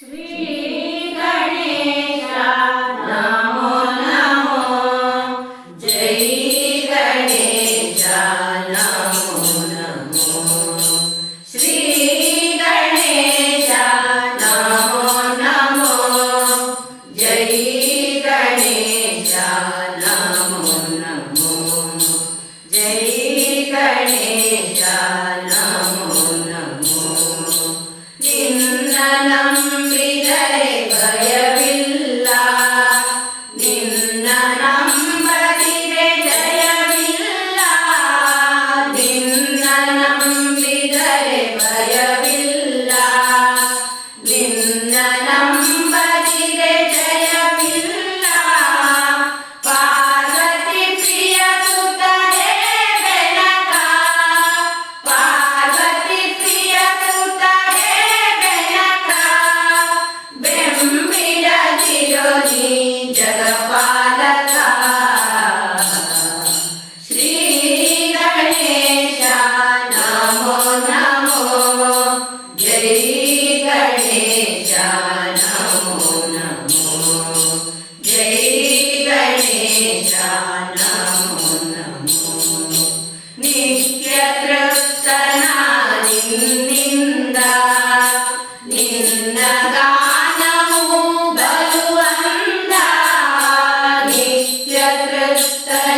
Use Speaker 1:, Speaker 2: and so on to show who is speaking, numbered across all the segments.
Speaker 1: Three.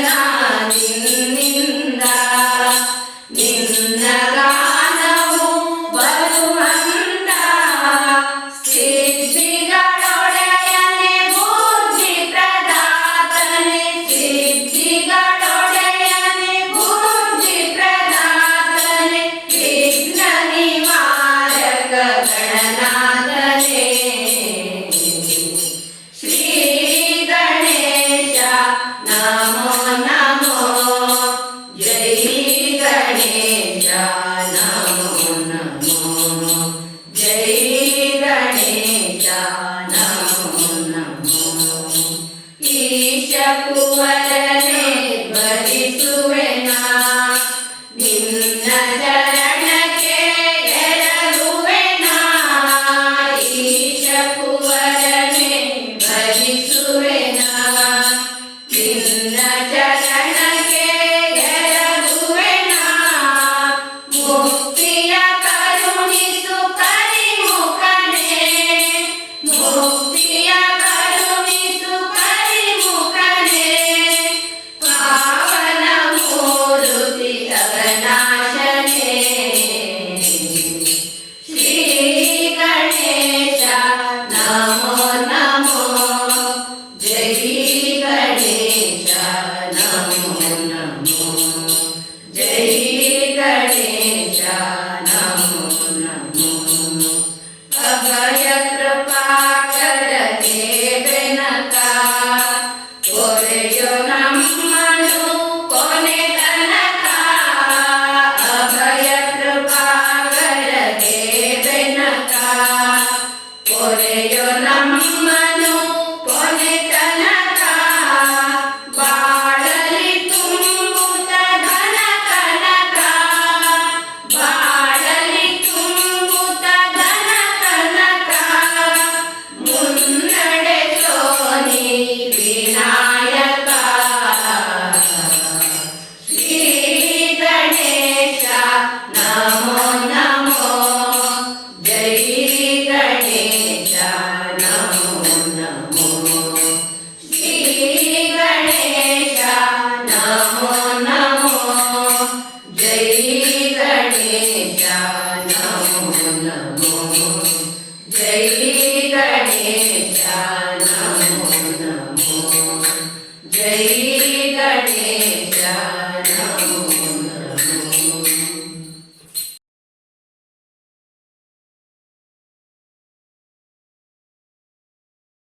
Speaker 1: guys. Por ello